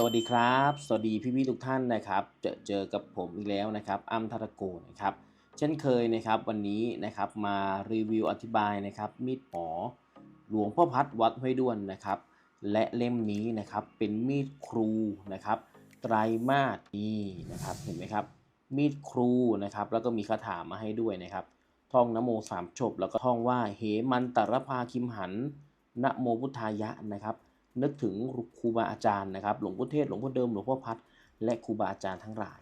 สวัสดีครับ สวัสดีพี่ๆทุกท่านนะครับเจอเจอกับผมอีกแล้วนะครับอ้ำธารโกนะครับ เช่นเคยนะครับวันนี้นะครับมารีวิวอธิบายนะครับมีดหมอหลวงพ่อพัดวัดห้วยด้วนนะครับ และเล่มนี้นะครับเป็นมีดครูนะครับไตรมาสนี่นะครับเห็นไหมครับมีดครูนะครับแล้วก็มีคาถามาให้ด้วยนะครับ ท่องนโมสามจบแล้วก็ท่องว่าเหมันตรภาคิมหันนโมพุทธายะนะครับ นึกถึงครูบาอาจารย์นะครับ หลวงพ่อเทศ หลวงพ่อเดิม หลวงพ่อพัด และครูบาอาจารย์ทั้งหลาย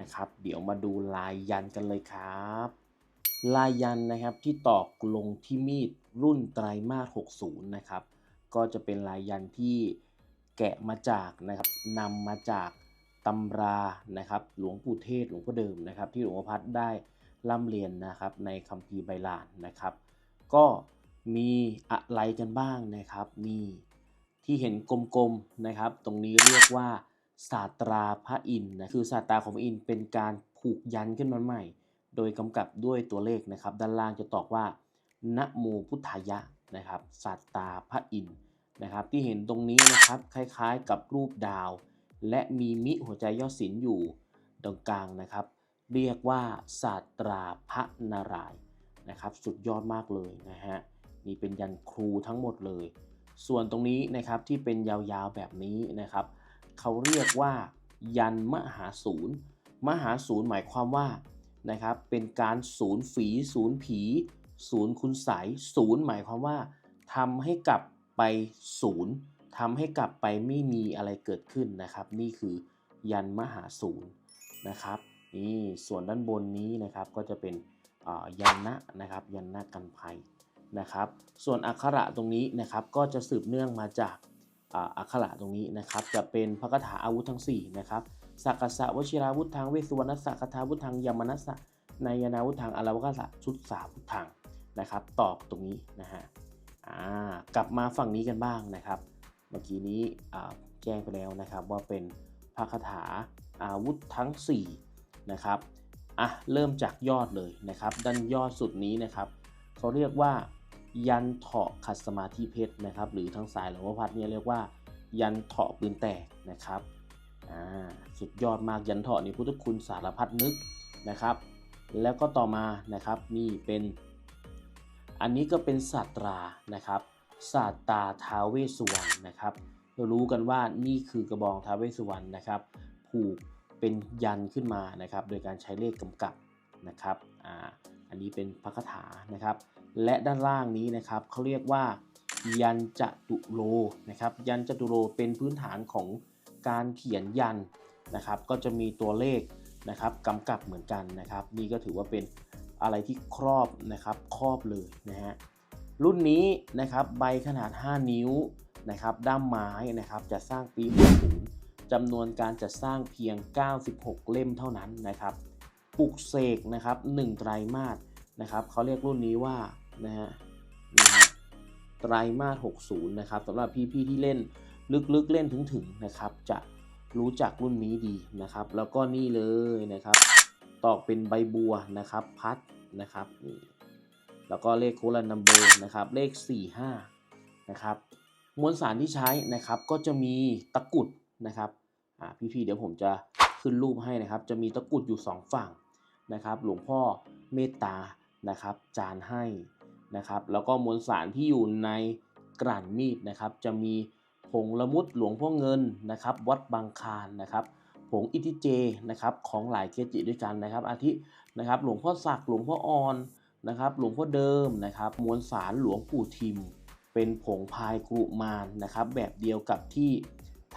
นะครับ เดี๋ยวมาดูลายยันกันเลยครับ ลายยันนะครับที่ตอกลงที่มีดรุ่นไตรมาส60 นะครับ ก็จะเป็นลายยันที่แกะมาจากนะครับนำมาจากตำรานะครับ หลวงปู่เทศ หลวงพ่อเดิมนะครับ ที่หลวงพ่อพัดได้ร่ำเรียนนะครับในคัมภีร์ไบลานนะครับ ก็มีอะไรกันบ้างนะครับ นี่ ที่เห็นกลมๆนะครับ ตรงนี้เรียกว่าศาสตราพระอินทร์นะคือศาสตราของพระอินทร์เป็นการผูกยันขึ้นมาใหม่ โดยกำกับด้วยตัวเลขนะครับ ด้านล่างจะตอกว่านะโมพุทธายะนะครับศาสตราพระอินทร์นะครับ ที่เห็นตรงนี้นะครับคล้ายๆ กับรูปดาว และมีมิหัวใจยอดศิลป์อยู่ตรงกลางนะครับ เรียกว่าศาสตราพระนารายนะครับ สุดยอดมากเลยนะฮะนี่เป็นยันครูทั้งหมดเลย ส่วนตรงนี้นะครับที่เป็นยาวๆแบบนี้นะครับ เขาเรียกว่ายันมหาศูนย์ มหาศูนย์หมายความว่านะครับเป็นการศูนย์ฝีศูนย์ผี ศูนย์คุณใสยศูนย์หมายความว่าทำให้กลับไปศูนย์ทำให้กลับไปไม่มีอะไรเกิดขึ้นนะครับ นี่คือยันมหาศูนย์นะครับนี่ส่วนด้านบนนี้นะครับก็จะเป็นยันนะนะครับยันนะกันภัย นะครับ ส่วนอักขระตรงนี้นะครับก็จะสืบเนื่องมาจากอักขระตรงนี้นะครับ จะเป็นพระคาถาอาวุธทั้ง4นะครับสักกะสะวชิราวุธทางเวสุวรรณสักคาถาวุธทางยมนัสสะนายนาวุธทางอารวกสะชุดสาวุธทางนะครับ ตอกตรงนี้นะฮะอ่ากลับมาฝั่งนี้กันบ้างนะครับ เมื่อกี้นี้อ่าแจ้งไปแล้วนะครับว่าเป็นพระคาถาอาวุธทั้ง4นะครับอะเริ่มจากยอดเลยนะครับ ด้านยอดสุดนี้นะครับเขาเรียกว่า ยันเถาะขัดสมาธิเพชรนะครับ หรือทางสายหลวงพ่อพัดเนี่ยเรียกว่า ยันเถาะปืนแตกนะครับอ่าสุดยอดมากยันเถาะนี่พุทธคุณสารพัดนึกนะครับ แล้วก็ต่อมานะครับนี่เป็น อันนี้ก็เป็นศาสตรานะครับศาสตราท้าเวสุวรรณนะครับเรารู้กันว่านี่คือกระบองท้าเวสสุวรรณนะครับ ผูกเป็นยันขึ้นมานะครับ โดยการใช้เลขกำกับนะครับอ่า อันนี้เป็นพระคาถานะครับ และด้านล่างนี้นะครับเขาเรียกว่า ยันจตุโลนะครับ ยันจตุโลเป็นพื้นฐานของการเขียนยันนะครับ ก็จะมีตัวเลขนะครับกำกับเหมือนกันนะครับ นี่ก็ถือว่าเป็นอะไรที่ครอบนะครับครอบเลยนะฮะรุ่นนี้นะครับใบขนาด 5 นิ้วนะครับด้ามไม้นะครับจะสร้างปี60จำนวนการจัดสร้างเพียง 96 เล่มเท่านั้นนะครับ ปลุกเสกนะครับ1ไตรมาสนะครับเขาเรียกรุ่นนี้ว่านะฮะนี่ฮะไตรมาส60นะครับสำหรับพี่ๆที่เล่นลึกๆเล่นถึงๆนะครับ จะรู้จักรุ่นนี้ดีนะครับ แล้วก็นี่เลยนะครับ ตอกเป็นใบบัวนะครับพัดนะครับนี่แล้วก็เลขโคลันนัมเบอร์นะครับเลข 45นะครับมวลสารที่ใช้นะครับก็จะมีตะกุดนะครับอ่าพี่ๆเดี๋ยวผมจะ ขึ้นรูปให้นะครับ จะมีตะกุดอยู่ 2 ฝั่งนะครับ หลวงพ่อเมตตานะครับ จานให้นะครับ แล้วก็มวลสารที่อยู่ในกลั่นมีดนะครับ จะมีผงละมุดหลวงพ่อเงินนะครับ วัดบางคารนะครับผงอิทิเจนะครับของหลายเกจิด้วยกันนะครับ อาทินะครับ หลวงพ่อศักดิ์หลวงพ่อออนนะครับ หลวงพ่อเดิมนะครับ มวลสารหลวงปู่ทิม เป็นผงพายกรุมานนะครับ แบบเดียวกับที่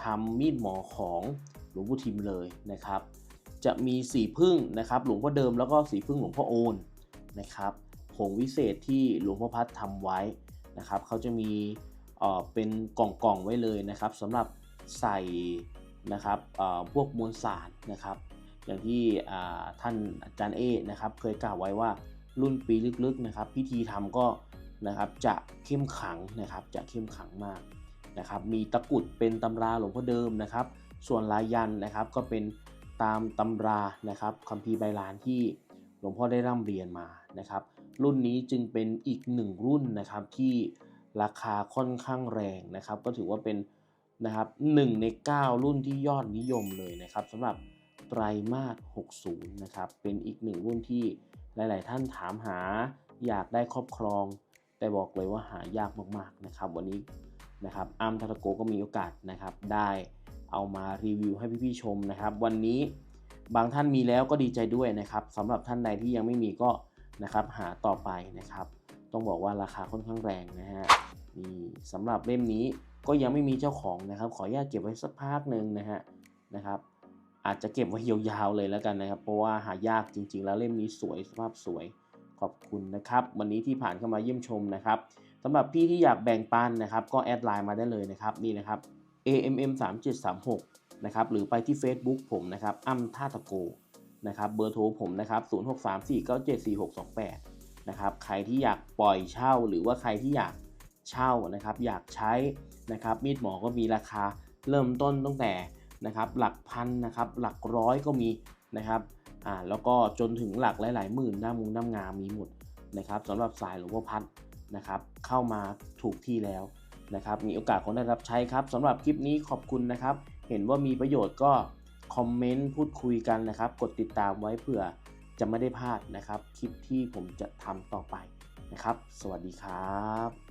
ทำมีดหมอของ ลวงปู่ทิมเลยนะครับ จะมีสีพึ่งนะครับ หลวงพ่อเดิมแล้วก็สีพึ่งหลวงพ่อโอนนะครับผงวิเศษที่หลวงพ่อพัดทำไว้นะครับเขาจะมีเอ่อเป็นกล่องๆไว้เลยนะครับสำหรับใส่นะครับเอ่อพวกมวลสารนะครับ อย่างที่อ่าท่านอาจารย์เอนะครับ เคยกล่าวไว้ว่ารุ่นปีลึกๆนะครับ พิธีทำก็นะครับจะเข้มขังนะครับจะเข้มขังมากนะครับ มีตะกุดเป็นตำราหลวงพ่อเดิมนะครับ ส่วนลายยันนะครับก็เป็นตามตำรานะครับคัมภีร์ไบลานที่หลวงพ่อได้ร่ำเรียนมานะครับ รุ่นนี้จึงเป็นอีกหนึ่งรุ่นนะครับที่ราคาค่อนข้างแรงนะครับ ก็ถือว่าเป็นนะครับ1ใน 9 รุ่นที่ยอดนิยมเลยนะครับสำหรับไตรมาส 60 นะครับ เป็นอีกหนึ่งรุ่นที่หลาย ๆ ท่านถามหาอยากได้ครอบครอง แต่บอกเลยว่าหายากมาก ๆ นะครับ วันนี้นะครับอัมทาโกก็มีโอกาสนะครับได้ เอามารีวิวให้พี่ๆชมนะครับ วันนี้บางท่านมีแล้วก็ดีใจด้วยนะครับสำหรับท่านใดที่ยังไม่มีก็นะครับหาต่อไปนะครับ ต้องบอกว่าราคาค่อนข้างแรงนะฮะนี่สำหรับเล่มนี้ก็ยังไม่มีเจ้าของนะครับ ขออนุญาตเก็บไว้สักพักหนึ่งนะฮะนะครับ อาจจะเก็บไว้ยาวๆเลยแล้วกันนะครับ เพราะว่าหายากจริง ๆ แล้วเล่มนี้สวยสภาพสวยขอบคุณนะครับ วันนี้ที่ผ่านเข้ามาเยี่ยมชมนะครับสำหรับพี่ที่อยากแบ่งปันนะครับ ก็แอดไลน์มาได้เลยนะครับนี่นะครับ AMM 3736นะครับหรือไปที่ Facebook ผมนะครับอ้ำท่าตะโกนะครับเบอร์โทรผมนะครับ0634974628นะครับใครที่อยากปล่อยเช่าหรือว่าใครที่อยากเช่านะครับอยากใช้นะครับมีดหมอก็มีราคาเริ่มต้นตั้งแต่นะครับหลักพันนะครับหลักร้อยก็มีนะครับอ่าแล้วก็จนถึงหลักหลายๆหมื่นหน้ามุงน้ำงามมีหมดนะครับสำหรับสายหลวงพ่อพัดนะครับเข้ามาถูกที่แล้ว นะครับมีโอกาสคงได้รับใช้ครับสำหรับคลิปนี้ขอบคุณนะครับ เห็นว่ามีประโยชน์ก็คอมเมนต์พูดคุยกันนะครับ กดติดตามไว้เผื่อจะไม่ได้พลาดนะครับ คลิปที่ผมจะทำต่อไปนะครับ สวัสดีครับ